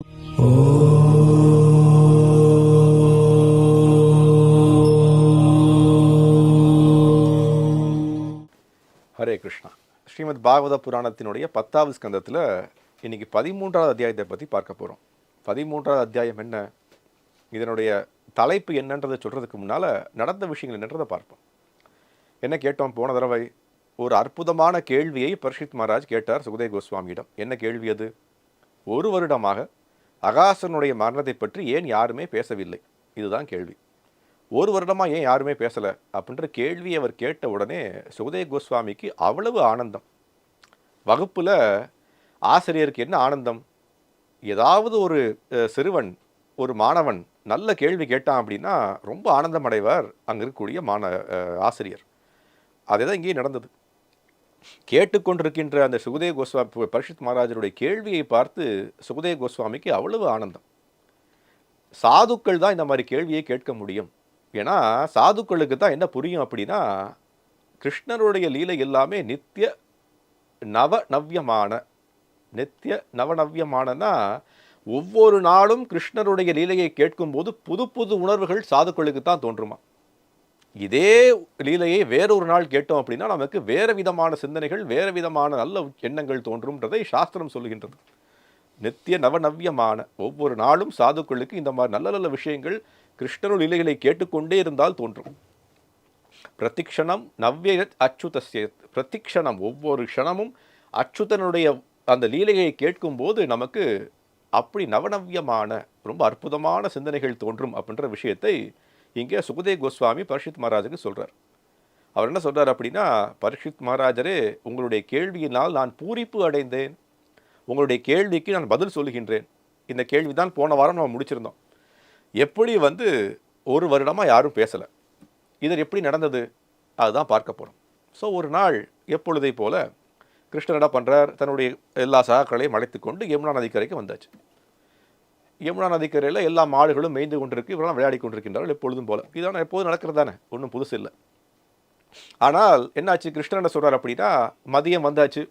ஹரே கிருஷ்ணா. ஸ்ரீமத் பாகவத புராணத்தினுடைய பத்தாவது ஸ்கந்தத்தில் இன்னைக்கு பதிமூன்றாவது அத்தியாயத்தை பற்றி பார்க்க போகிறோம் பதிமூன்றாவது அத்தியாயம் என்ன? இதனுடைய தலைப்பு என்னன்றதை சொல்கிறதுக்கு முன்னால் நடந்த விஷயங்கள் என்னன்றதை பார்ப்போம். என்ன கேட்டோம்? போன தடவை ஒரு அற்புதமான கேள்வியை பரிஷித் மகாராஜ் கேட்டார் சுகதேவ் கோஸ்வாமியிடம். என்ன கேள்வி அது? ஒரு வருடமாக அகாசனுடைய மரணத்தை பற்றி ஏன் யாருமே பேசவில்லை? இதுதான் கேள்வி. ஒரு வருடமாக ஏன் யாருமே பேசலை? அப்படின்ற கேள்வி அவர் கேட்ட உடனே சுகதேவ் கோஸ்வாமிக்கு அவ்வளவு ஆனந்தம். வகுப்பில் ஆசிரியருக்கு என்ன ஆனந்தம்? ஏதாவது ஒரு சிறுவன் ஒரு மாணவன் நல்ல கேள்வி கேட்டான் அப்படின்னா ரொம்ப ஆனந்தம் அடைவார் அங்கே இருக்கக்கூடிய மாண ஆசிரியர். அதே தான் இங்கேயும் நடந்தது. கேட்டுக்கொண்டிருக்கின்ற அந்த சுகதேவ கோஸ்வாமி பரிஷித் மகாராஜருடைய கேள்வியை பார்த்து சுகதேவ கோஸ்வாமிக்கு அவ்வளவு ஆனந்தம். சாதுக்கள் தான் இந்த மாதிரி கேள்வியை கேட்க முடியும். ஏன்னா சாதுக்களுக்கு தான் என்ன புரியும் அப்படின்னா கிருஷ்ணருடைய லீலை எல்லாமே நித்திய நவநவ்யமான நித்திய நவநவ்யமானனா ஒவ்வொரு நாளும் கிருஷ்ணருடைய லீலையை கேட்கும்போது புது புது உணர்வுகள் சாதுக்களுக்கு தான் தோன்றுமா? இதே லீலையை வேறொரு நாள் கேட்டோம் அப்படின்னா நமக்கு வேறு விதமான சிந்தனைகள் வேறு விதமான நல்ல எண்ணங்கள் தோன்றும்ன்றதை சாஸ்திரம் சொல்லுகின்றது. நித்திய நவநவ்யமான ஒவ்வொரு நாளும் சாதுக்களுக்கு இந்த மாதிரி நல்ல நல்ல விஷயங்கள் கிருஷ்ணனு லீலைகளை கேட்டுக்கொண்டே இருந்தால் தோன்றும். பிரதிக்ஷணம் நவ்ய அச்சுதஸ்ய பிரதிக்ஷணம் ஒவ்வொரு க்ஷணமும் அச்சுதனுடைய அந்த லீலையை கேட்கும்போது நமக்கு அப்படி நவநவ்யமான ரொம்ப அற்புதமான சிந்தனைகள் தோன்றும் அப்படின்ற விஷயத்தை இங்கே சுகதேவ் கோஸ்வாமி பரிஷித் மகாராஜுக்கு சொல்கிறார் அவர் என்ன சொல்கிறார் அப்படின்னா பரிஷித் மகாராஜரே உங்களுடைய கேள்வியினால் நான் பூரிப்பு அடைந்தேன். உங்களுடைய கேள்விக்கு நான் பதில் சொல்லுகின்றேன் இந்த கேள்வி தான் போன வாரம் நம்ம முடிச்சிருந்தோம். எப்படி வந்து ஒரு வருடமாக யாரும் பேசலை. இதில் எப்படி நடந்தது? அதுதான் பார்க்க போகிறோம் ஸோ ஒரு நாள் எப்பொழுதை போல கிருஷ்ணர் என்ன பண்ணுறார் தன்னுடைய எல்லா சகாக்களையும் அழைத்து கொண்டு யமுனா நதிக்கரைக்கு வந்தாச்சு. யமுனா நதிக்கரையில் எல்லா மாடுகளும் மேய்ந்து கொண்டிருக்கு இவரெல்லாம் விளையாடி கொண்டிருக்கின்றார்கள் எப்பொழுதும் போல. இதான எப்போதும் நடக்கிறது தானே ஒன்றும் புதுசு இல்லை. ஆனால் என்னாச்சு? கிருஷ்ணன் என்ன சொல்கிறார் அப்படின்னா மதியம் வந்தாச்சு.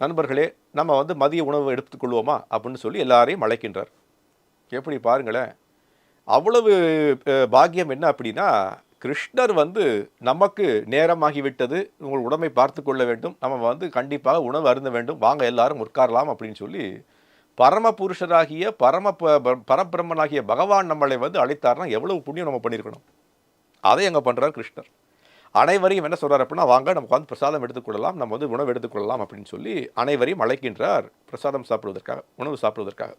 நண்பர்களே நம்ம வந்து மதிய உணவு எடுத்துக்கொள்வோமா அப்படின்னு சொல்லி எல்லாரையும் அழைக்கின்றார். எப்படி பாருங்களேன். அவ்வளவு பாக்கியம் என்ன அப்படின்னா கிருஷ்ணர் வந்து நமக்கு நேரமாகிவிட்டது. உங்கள் உடம்பை பார்த்து கொள்ள வேண்டும். நம்ம வந்து கண்டிப்பாக உணவு அருந்த வேண்டும். வாங்க எல்லாரும் உட்காரலாம் அப்படின்னு சொல்லி பரம புருஷராகிய பரம ப- பரபிரம்மனாகிய பகவான் நம்மளை வந்து அழைத்தார்னா எவ்வளவு புண்ணியம் நம்ம பண்ணியிருக்கணும்? அதை அங்கே பண்ணுறார் கிருஷ்ணர். அனைவரையும் என்ன சொல்கிறார் அப்படின்னா வாங்க நம்ம வந்து பிரசாதம் எடுத்துக்கொள்ளலாம் நம்ம வந்து உணவு எடுத்துக்கொள்ளலாம் அப்படின்னு சொல்லி அனைவரையும் அழைக்கின்றார் பிரசாதம் சாப்பிடுவதற்காக உணவு சாப்பிடுவதற்காக.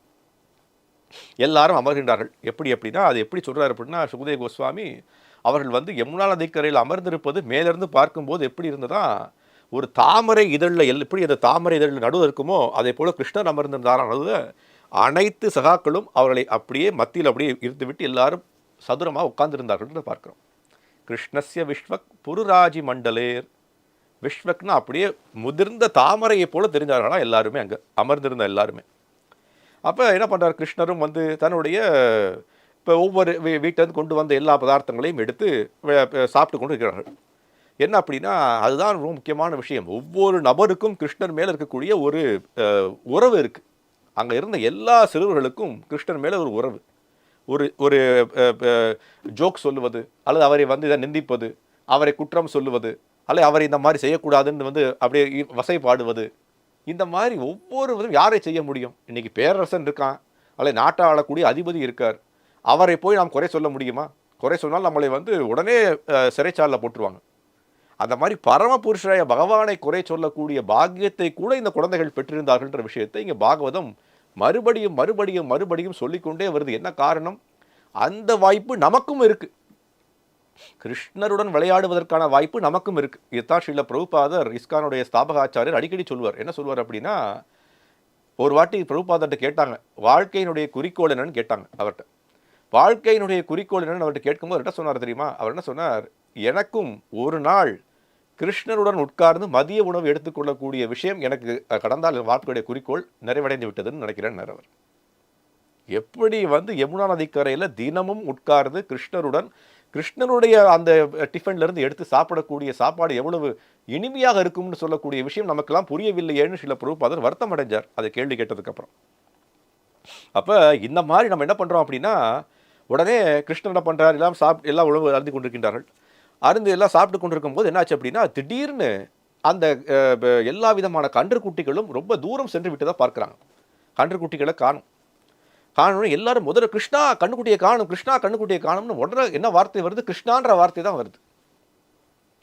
எல்லாரும் அமர்கின்றார்கள். எப்படி அப்படின்னா அது எப்படி சொல்கிறார் அப்படின்னா சுகதேவ் கோஸ்வாமி அவர்கள் வந்து யமுனா நதிக்கரையில் அமர்ந்திருப்பது மேலிருந்து பார்க்கும்போது எப்படி இருந்ததா ஒரு தாமரை இதழில் எல் எப்படி அந்த தாமரை இதழில் நடுவு இருக்குமோ அதே போல் கிருஷ்ணர் அமர்ந்திருந்தாரானது அனைத்து சகாக்களும் அவர்களை அப்படியே மத்தியில் அப்படியே இருந்துவிட்டு எல்லாரும் சதுரமாக உட்கார்ந்துருந்தார்கள் பார்க்குறோம். கிருஷ்ணஸ்ய விஸ்வக் புருராஜி மண்டலேர். விஸ்வக்னா அப்படியே முதிர்ந்த தாமரையை போல தெரிஞ்சார்களா எல்லாருமே அங்கே அமர்ந்திருந்த எல்லாருமே. அப்போ என்ன பண்ணுறார் கிருஷ்ணரும் வந்து தன்னுடைய இப்போ ஒவ்வொரு வீ- வீட்டிலேருந்து கொண்டு வந்த எல்லா பதார்த்தங்களையும் எடுத்து சாப்பிட்டு கொண்டு இருக்கிறார்கள் என்ன அப்படின்னா அதுதான் ரொம்ப முக்கியமான விஷயம். ஒவ்வொரு நபருக்கும் கிருஷ்ணர் மேலே இருக்கக்கூடிய ஒரு உறவு இருக்குது அங்கே இருந்த எல்லா சிறுவர்களுக்கும் கிருஷ்ணர் மேலே ஒரு உறவு. ஒரு ஒரு ஜோக் சொல்லுவது அல்லது அவரை வந்து இதை நிந்திப்பது அவரை குற்றம் சொல்லுவது அல்லது அவரை இந்த மாதிரி செய்யக்கூடாதுன்னு வந்து அப்படியே இ- வசைபாடுவது இந்த மாதிரி ஒவ்வொரு விதம் யாரை செய்ய முடியும்? இன்றைக்கி பேரரசன் இருக்கான். அல்லது நாட்டை ஆளக்கூடிய அதிபதி இருக்கார். அவரை போய் நாம் குறை சொல்ல முடியுமா? குறை சொன்னால் நம்மளை வந்து உடனே சிறைச்சாலில் போட்டுருவாங்க. அந்த மாதிரி பரமபுருஷராய பகவானை குறை சொல்லக்கூடிய பாக்கியத்தை கூட இந்த குழந்தைகள் பெற்றிருந்தார்கள்ன்ற விஷயத்தை இங்கே பாகவதம் மறுபடியும் மறுபடியும் மறுபடியும் சொல்லிக்கொண்டே வருது. என்ன காரணம்? அந்த வாய்ப்பு நமக்கும் இருக்கு. கிருஷ்ணருடன் விளையாடுவதற்கான வாய்ப்பு நமக்கும் இருக்கு. இதுதான் ஸ்ரீல பிரபுபாதர் இஸ்கானுடைய ஸ்தாபகாச்சாரியர் அடிக்கடி சொல்வார் என்ன சொல்வார் அப்படின்னா ஒரு வாட்டி பிரபுபாதர்கிட்ட கேட்டாங்க. வாழ்க்கையினுடைய குறிக்கோள் என்னன்னு கேட்டாங்க அவர்கிட்ட. வாழ்க்கையினுடைய குறிக்கோள் என்னன்னு அவர்கிட்ட கேட்கும்போது என்ன சொன்னார் தெரியுமா? அவர் என்ன சொன்னார்? எனக்கும் ஒரு நாள் கிருஷ்ணருடன் உட்கார்ந்து மதிய உணவு எடுத்துக்கொள்ளக்கூடிய விஷயம் எனக்கு கடந்தால் வாழ்க்கையுடைய குறிக்கோள் நிறைவடைந்து விட்டதுன்னு நினைக்கிறேன் அவர் எப்படி வந்து யமுனா நதிக்கரையில் தினமும் உட்கார்ந்து கிருஷ்ணருடன் கிருஷ்ணருடைய அந்த டிஃபன்லேருந்து எடுத்து சாப்பிடக்கூடிய சாப்பாடு எவ்வளவு இனிமையாக இருக்கும்னு சொல்லக்கூடிய விஷயம் நமக்கெல்லாம் புரியவில்லையேன்னு சில பிரபுபாதர் வருத்தம் அடைஞ்சார் அதை கேள்வி கேட்டதுக்கப்புறம். அப்போ இந்த மாதிரி நம்ம என்ன பண்ணுறோம் அப்படின்னா உடனே கிருஷ்ணன் என்ன பண்ணுறார் எல்லாம் சாப் எல்லாம் உணவு அருந்தி கொண்டிருக்கின்றார்கள். அருந்து எல்லாம் சாப்பிட்டு கொண்டிருக்கும் போது என்னாச்சு அப்படின்னா திடீர்னு அந்த ப- எல்லா விதமான கன்றுக்குட்டிகளும் ரொம்ப தூரம் சென்று விட்டதாக பார்க்குறாங்க. கன்றுக்குட்டிகளை காணும். காணணும் எல்லாரும் முதல்ல கிருஷ்ணா கண்ணுக்குட்டியை காணும் கிருஷ்ணா கண்ணுக்குட்டியை காணும்னு உடனே என்ன வார்த்தை வருது? கிருஷ்ணான்ற வார்த்தை தான் வருது.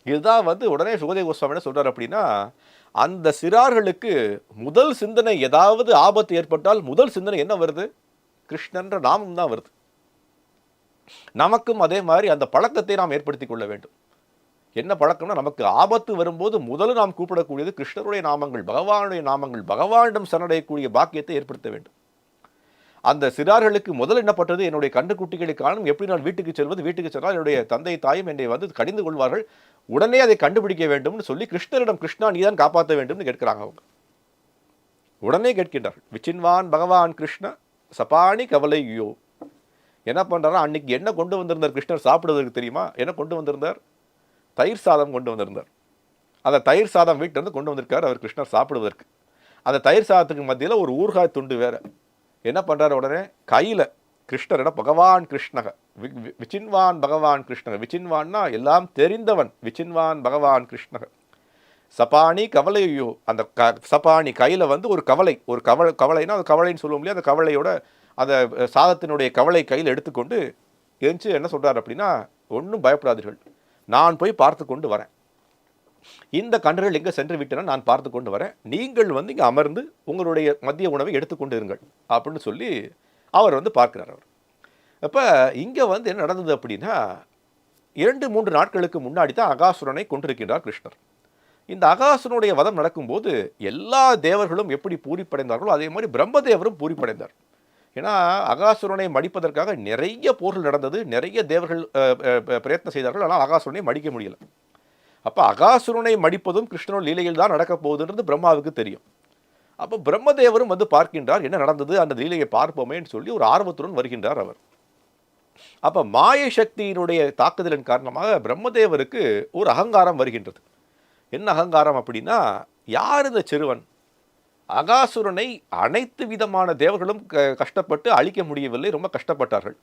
இதுதான் வந்து உடனே சுகதேவ கோஸ்வாமி என்ன சொல்கிறார் அப்படின்னா அந்த சிறார்களுக்கு முதல் சிந்தனை ஏதாவது ஆபத்து ஏற்பட்டால் முதல் சிந்தனை என்ன வருது? கிருஷ்ணன்ற நாமம் தான் வருது. நமக்கும் அதே மாதிரி அந்த பழக்கத்தை நாம் ஏற்படுத்தி கொள்ள வேண்டும். என்ன பழக்கம்னா நமக்கு ஆபத்து வரும்போது முதல்ல நாம் கூப்பிடக்கூடியது கிருஷ்ணருடைய நாமங்கள் பகவானுடைய நாமங்கள் பகவானிடம் சரணடையக்கூடிய பாக்கியத்தை ஏற்படுத்த வேண்டும். அந்த சிறார்களுக்கு முதல் என்னப்பட்டது என்னுடைய கண்டுக்குட்டிகளை காணும். எப்படி நான் வீட்டுக்கு செல்வது? வீட்டுக்கு சென்றால் என்னுடைய தந்தை தாயும் என்னை வந்து கடிந்து கொள்வார்கள். உடனே அதை கண்டுபிடிக்க வேண்டும்னு சொல்லி கிருஷ்ணரிடம் கிருஷ்ணா நீதான் காப்பாற்ற வேண்டும்னு கேட்கிறாங்க அவங்க. உடனே கேட்கின்றார்கள். விச்சின்வான் பகவான் கிருஷ்ண சபானி கவலையோ என்ன பண்ணுறாரா அன்னைக்கு என்ன கொண்டு வந்திருந்தார் கிருஷ்ணர் சாப்பிடுவதற்கு தெரியுமா? என்ன கொண்டு வந்திருந்தார்? தயிர் சாதம் கொண்டு வந்திருந்தார். அந்த தயிர் சாதம் வீட்டிலேருந்து கொண்டு வந்திருக்கார் அவர் கிருஷ்ணர் சாப்பிடுவதற்கு. அந்த தயிர் சாதத்துக்கு மத்தியில் ஒரு ஊர்காய் துண்டு வேறு. என்ன பண்ணுறாரு உடனே? கையில் கிருஷ்ணர் பகவான் கிருஷ்ணக. வி- விச்சின்வான் பகவான் கிருஷ்ணக. விச்சின்வான்னா எல்லாம் தெரிந்தவன். விச்சின்வான் பகவான் கிருஷ்ணக. சபானி கவலையோ அந்த க சபானி கையில் வந்து ஒரு கவலை. ஒரு கவலை கவலைன்னா அது கவலைன்னு சொல்லுவோம் இல்லையா? அந்த கவலையோட அந்த சாதத்தினுடைய கவலை கையில் எடுத்துக்கொண்டு எழுந்து என்ன சொல்கிறார் அப்படின்னா ஒன்றும் பயப்படாதீர்கள். நான் போய் பார்த்து கொண்டு வரேன். இந்த கன்றுகள் எங்கே சென்று விட்டன நான் பார்த்து கொண்டு வரேன். நீங்கள் வந்து இங்கே அமர்ந்து உங்களுடைய மதிய உணவை எடுத்துக்கொண்டு இருங்கள் அப்படின்னு சொல்லி அவர் வந்து பார்க்கிறார் அவர். அப்போ இங்கே வந்து என்ன நடந்தது அப்படின்னா இரண்டு மூன்று நாட்களுக்கு முன்னாடி தான் அகாசுரனை கொண்டிருக்கின்றார் கிருஷ்ணர். இந்த அகாசுரனுடைய வதம் நடக்கும்போது எல்லா தேவர்களும் எப்படி பூரிப்படைந்தார்களோ அதே மாதிரி பிரம்மதேவரும் பூரிப்படைந்தார். ஏன்னா அகாசுரனை மடிப்பதற்காக நிறைய போர்கள் நடந்தது நிறைய தேவர்கள் பிரயத்னம் செய்தார்கள் ஆனால் அகாசுரனை மடிக்க முடியல. அப்போ அகாசுரனை மடிப்பதும் கிருஷ்ணனோட லீலையில் தான் நடக்கப் போகுதுன்றது பிரம்மாவுக்கு தெரியும். அப்போ பிரம்மதேவரும் வந்து பார்க்கின்றார் என்ன நடந்தது அந்த லீலையை பார்ப்போமேன்னு சொல்லி ஒரு ஆர்வத்துடன் வருகின்றார் அவர். அப்போ மாய சக்தியினுடைய தாக்குதலின் காரணமாக பிரம்மதேவருக்கு ஒரு அகங்காரம் வருகின்றது. என்ன அகங்காரம் அப்படின்னா யார் இந்த சிறுவன்? அகாசுரனை அனைத்து விதமான தேவர்களும் க- கஷ்டப்பட்டு அழிக்க முடியவில்லை ரொம்ப கஷ்டப்பட்டார்கள்.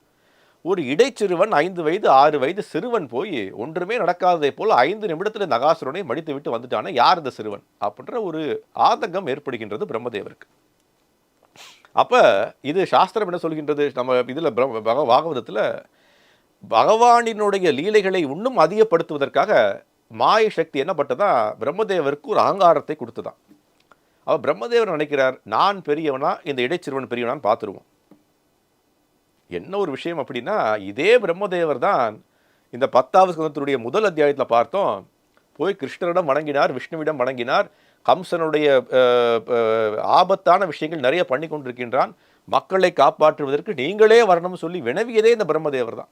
ஒரு இடைச்சிறுவன் ஐந்து வயது ஆறு வயது சிறுவன் போய் ஒன்றுமே நடக்காததை போல் ஐந்து நிமிடத்தில் இந்த அகாசுரனை மடித்து விட்டு வந்துட்டானே யார் இந்த சிறுவன்? அப்படின்ற ஒரு ஆதங்கம் ஏற்படுகின்றது பிரம்மதேவருக்கு. அப்போ இது சாஸ்திரம் என்ன சொல்கின்றது? நம்ம இதில் பாகவதத்தில் பகவானினுடைய லீலைகளை இன்னும் அதிகப்படுத்துவதற்காக மாய சக்தி என்ன பட்டதா பிரம்மதேவருக்கு ஒரு அகங்காரத்தை கொடுத்துதான் அவ பிரம்மதேவர் நினைக்கிறார் நான் பெரியவனா இந்த இடைச்சிறுவன் பெரியவனான்னு பார்த்துருவோம். என்ன ஒரு விஷயம் அப்படின்னா இதே பிரம்மதேவர் தான் இந்த பத்தாவது ஸ்கந்தத்தினுடைய முதல் அத்தியாயத்தில் பார்த்தோம் போய் கிருஷ்ணரிடம் வணங்கினார் விஷ்ணுவிடம் வணங்கினார் கம்சனுடைய ஆபத்தான விஷயங்கள் நிறைய பண்ணி கொண்டிருக்கின்றான் மக்களை காப்பாற்றுவதற்கு நீங்களே வரணும்னு சொல்லி வினவியதே இந்த பிரம்மதேவர் தான்.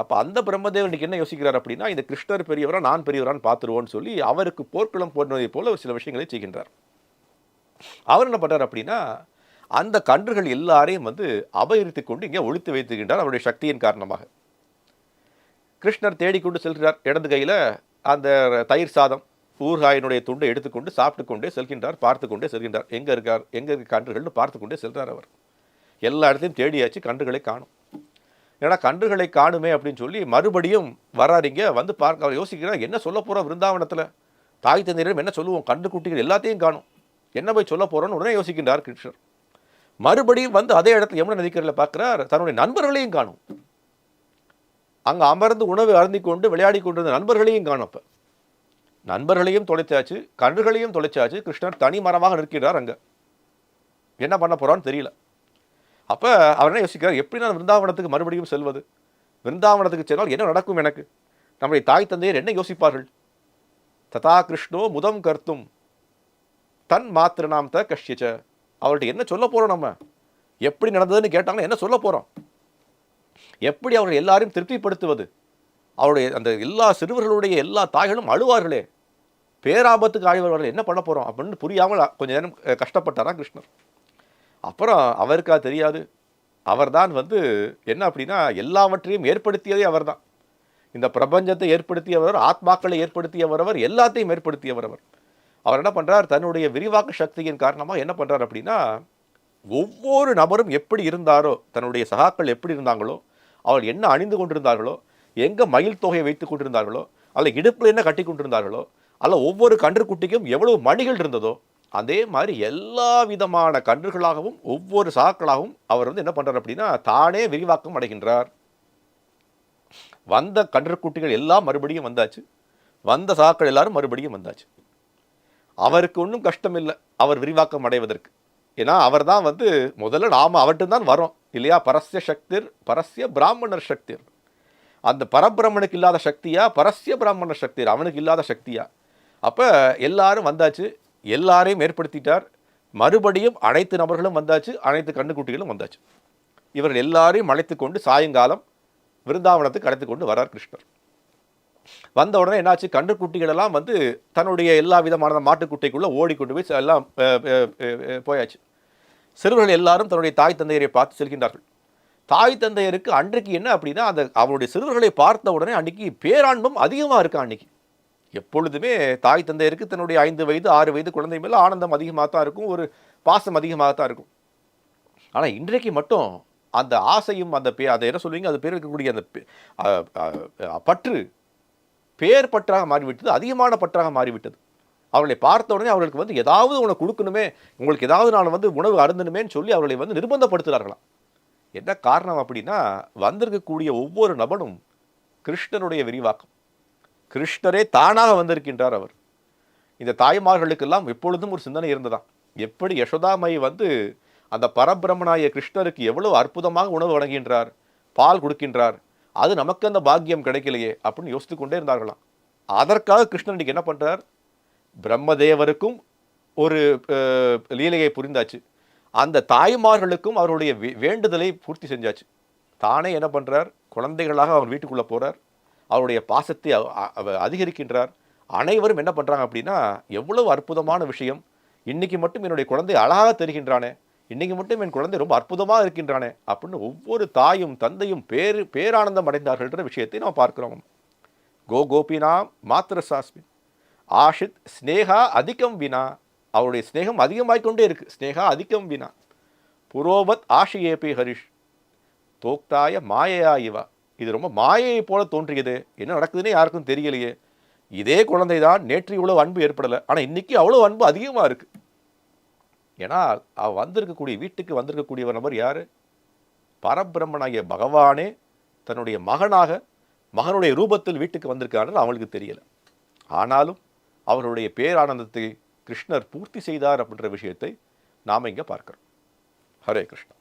அப்போ அந்த பிரம்மதேவர் இன்றைக்கி என்ன யோசிக்கிறார் அப்படின்னா இந்த கிருஷ்ணர் பெரியவரா நான் பெரியவரான்னு பார்த்துருவோன்னு சொல்லி அவருக்கு போர்க்களம் போடுவதை போல ஒரு சில விஷயங்களை செய்கின்றார். அவர் என்ன பண்ணார் அப்படின்னா அந்த கன்றுகள் எல்லாரையும் வந்து அபகரித்து கொண்டு இங்கே ஒழித்து வைத்துகின்றார் அவருடைய சக்தியின் காரணமாக. கிருஷ்ணர் தேடிக்கொண்டு செல்கிறார் இடது கையில் அந்த தயிர் சாதம் ஊர்காயினுடைய துண்டை எடுத்துக்கொண்டு சாப்பிட்டு கொண்டே செல்கின்றார் பார்த்து கொண்டே செல்கின்றார். எங்கே இருக்கார் எங்கே இருக்க கன்றுகள்னு பார்த்து கொண்டே செல்கிறார் அவர். எல்லா இடத்தையும் தேடியாச்சு கன்றுகளை காணும். ஏன்னா கன்றுகளை காணுமே அப்படின்னு சொல்லி மறுபடியும் வராரிங்க வந்து பார்க்க அவர் யோசிக்கிறார் என்ன சொல்ல போகிறோம் விருந்தாவனத்தில்? தாய் தந்திரம் என்ன சொல்லுவோம்? கன்று குட்டிகள் எல்லாத்தையும் காணும். என்ன போய் சொல்ல போகிறோன்னு உடனே யோசிக்கின்றார் கிருஷ்ணர். மறுபடியும் வந்து அதே இடத்துல யமுனை நதிக்கரையில் பார்க்குறார் தன்னுடைய நண்பர்களையும் காணும். அங்கே அமர்ந்து உணவு அருந்தி கொண்டு விளையாடி கொண்டிருந்த நண்பர்களையும் காணும் அப்போ. நண்பர்களையும் தொலைச்சாச்சு கன்றுகளையும் தொலைச்சாச்சு கிருஷ்ணர் தனி மரமாக நிற்கிறார் அங்கே. என்ன பண்ண போகிறான்னு தெரியல. அப்போ அவர் என்ன யோசிக்கிறார் எப்படி நான் விருந்தாவனத்துக்கு மறுபடியும் செல்வது? விருந்தாவனத்துக்கு சென்றால் என்ன நடக்கும் எனக்கு? நம்முடைய தாய் தந்தையர் என்ன யோசிப்பார்கள்? ததா கிருஷ்ணோ முதம் கர்த்தும். தன் மாத்திரனாம் த கஷ்யச்ச அவர்கிட்ட என்ன சொல்ல போகிறோம் நம்ம? எப்படி நடந்ததுன்னு கேட்டாங்கன்னா என்ன சொல்ல போகிறோம் எப்படி அவர்கள் எல்லாரையும் திருப்திப்படுத்துவது? அவருடைய அந்த எல்லா சிறுவர்களுடைய எல்லா தாய்களும் அழுவார்களே. பேராபத்துக்கு ஆழ்வார்கள் என்ன பண்ண போகிறோம் அப்படின்னு புரியாமல் கொஞ்ச நேரம் கஷ்டப்பட்டாரா கிருஷ்ணர். அப்புறம் அவருக்கா தெரியாது. அவர்தான் வந்து என்ன அப்படின்னா எல்லாவற்றையும் ஏற்படுத்தியதே அவர்தான். இந்த பிரபஞ்சத்தை ஏற்படுத்தியவர் ஆத்மாக்களை ஏற்படுத்தியவர் அவர் எல்லாத்தையும் ஏற்படுத்தியவர் அவர். அவர் என்ன பண்ணுறார் தன்னுடைய விரிவாக்க சக்தியின் காரணமாக என்ன பண்ணுறார் அப்படின்னா ஒவ்வொரு நபரும் எப்படி இருந்தாரோ தன்னுடைய சகாக்கள் எப்படி இருந்தாங்களோ அவர் என்ன அணிந்து கொண்டிருந்தார்களோ எங்கே மயில் தொகையை வைத்து கொண்டிருந்தார்களோ அல்ல இடுப்பில் என்ன கட்டி கொண்டிருந்தார்களோ அல்ல ஒவ்வொரு கன்றுக்குட்டிக்கும் எவ்வளவு மணிகள் இருந்ததோ அதே மாதிரி எல்லா விதமான கன்றுகளாகவும் ஒவ்வொரு சகாக்களாகவும் அவர் வந்து என்ன பண்ணுறார் அப்படின்னா தானே விரிவாக்கம் அடைகின்றார். வந்த கன்றுக்குட்டிகள் எல்லாம் மறுபடியும் வந்தாச்சு. வந்த சகாக்கள் எல்லாரும் மறுபடியும் வந்தாச்சு. அவருக்கு ஒன்றும் கஷ்டம் இல்லை அவர் விரிவாக்கம் அடைவதற்கு. ஏன்னா அவர் தான் வந்து முதல்ல நாம் அவர்கிட்ட தான் வரோம் இல்லையா? பரஸ்ய சக்திர் பரஸ்ய பிராமணர் சக்திர். அந்த பரபிரமனுக்கு இல்லாத சக்தியா? பரஸ்ய பிராமணர் சக்திர் அவனுக்கு இல்லாத சக்தியா? அப்போ எல்லாரும் வந்தாச்சு. எல்லாரையும் ஏற்படுத்திட்டார். மறுபடியும் அனைத்து நபர்களும் வந்தாச்சு. அனைத்து கண்ணுக்குட்டிகளும் வந்தாச்சு. இவர்கள் எல்லாரையும் அழைத்து கொண்டு சாயங்காலம் விருந்தாவனத்துக்கு அழைத்து கொண்டு வரார் கிருஷ்ணர். வந்த உடனே என்னாச்சு? கன்றுக்குட்டிகள் எல்லாம் வந்து தன்னுடைய எல்லா விதமான மாட்டுக்குட்டைக்குள்ளே ஓடிக்கொண்டு போய் எல்லாம் போயாச்சு. சிறுவர்கள் எல்லாரும் தன்னுடைய தாய் தந்தையரை பார்த்து செல்கின்றார்கள். தாய் தந்தையருக்கு அன்றைக்கு என்ன அப்படின்னா அந்த அவனுடைய சிறுவர்களை பார்த்த உடனே அன்னைக்கு பேராண்பம் அதிகமாக இருக்கு அன்னைக்கு. எப்பொழுதுமே தாய் தந்தையருக்கு தன்னுடைய ஐந்து வயது ஆறு வயது குழந்தை மேல ஆனந்தம் அதிகமாக தான் இருக்கும் ஒரு பாசம் அதிகமாக தான் இருக்கும். ஆனால் இன்றைக்கு மட்டும் அந்த ஆசையும் அந்த பே அதை என்ன சொல்லுவீங்க அது பேர் இருக்கக்கூடிய அந்த பற்று பேர் பற்றாக மாறிவிட்டது அதிகமான பற்றாக மாறிவிட்டது. அவர்களை பார்த்த உடனே அவர்களுக்கு வந்து ஏதாவது உனக்கு கொடுக்கணுமே உங்களுக்கு ஏதாவது நான் வந்து உணவு அருந்தணுமேன்னு சொல்லி அவர்களை வந்து நிர்பந்தப்படுத்துகிறார்களாம். என்ன காரணம் அப்படின்னா வந்திருக்கக்கூடிய ஒவ்வொரு நபனும் கிருஷ்ணனுடைய விரிவாக்கம். கிருஷ்ணரே தானாக வந்திருக்கின்றார் அவர். இந்த தாய்மார்களுக்கெல்லாம் எப்பொழுதும் ஒரு சிந்தனை இருந்ததான் எப்படி யசோதாமை வந்து அந்த பரபிரமனாய கிருஷ்ணருக்கு எவ்வளவு அற்புதமாக உணவு வழங்குகின்றார் பால் கொடுக்கின்றார் அது நமக்கு அந்த பாக்கியம் கிடைக்கலையே அப்படின்னு யோசித்து கொண்டே இருந்தார்களாம். அதற்காக கிருஷ்ணன் இன்றைக்கி என்ன பண்ணுறார் பிரம்மதேவருக்கும் ஒரு லீலையை புரிந்தாச்சு. அந்த தாய்மார்களுக்கும் அவருடைய வே- வேண்டுதலை பூர்த்தி செஞ்சாச்சு. தானே என்ன பண்ணுறார் குழந்தைகளாக அவர் வீட்டுக்குள்ளே போகிறார் அவருடைய பாசத்தை அதிகரிக்கின்றார். அனைவரும் என்ன பண்ணுறாங்க அப்படின்னா எவ்வளவு அற்புதமான விஷயம். இன்றைக்கி மட்டும் என்னுடைய குழந்தை அழகாக தெரிகின்றானே. இன்றைக்கி மட்டும் என் குழந்தை ரொம்ப அற்புதமாக இருக்கின்றானே அப்படின்னு ஒவ்வொரு தாயும் தந்தையும் பேர் பேரானந்தம் அடைந்தார்கள்ன்ற விஷயத்தை நாம் பார்க்கிறோம். கோ கோபினா மாத்திர சாஸ்மி. ஆஷித் ஸ்னேகா அதிகம் வினா. அவருடைய ஸ்னேகம் அதிகமாய்க்கொண்டே இருக்குது இருக்கு. ஸ்னேகா அதிகம் வினா. புரோபத் ஆஷியேபி ஹரிஷ். தோக்தாய மாயையா இவா. இது ரொம்ப மாயையை போல தோன்றியது. என்ன நடக்குதுன்னே யாருக்கும் தெரியலையே. இதே குழந்தை தான் நேற்று இவ்வளோ அன்பு ஏற்படலை. ஆனால் இன்றைக்கி அவ்வளோ அன்பு அதிகமாக இருக்குது ஏன்னா அவ வந்திருக்கக்கூடிய வீட்டுக்கு வந்திருக்கக்கூடிய ஒரு நபர் யார்? பரபிரம்மனாகிய பகவானே தன்னுடைய மகனாக மகனுடைய ரூபத்தில் வீட்டுக்கு வந்திருக்காருன்னு அவங்களுக்கு தெரியலை. ஆனாலும் அவருடைய பேரானந்தத்தை கிருஷ்ணர் பூர்த்தி செய்தார் அப்படின்ற விஷயத்தை நாம் இங்கே பார்க்கிறோம். ஹரே கிருஷ்ணா.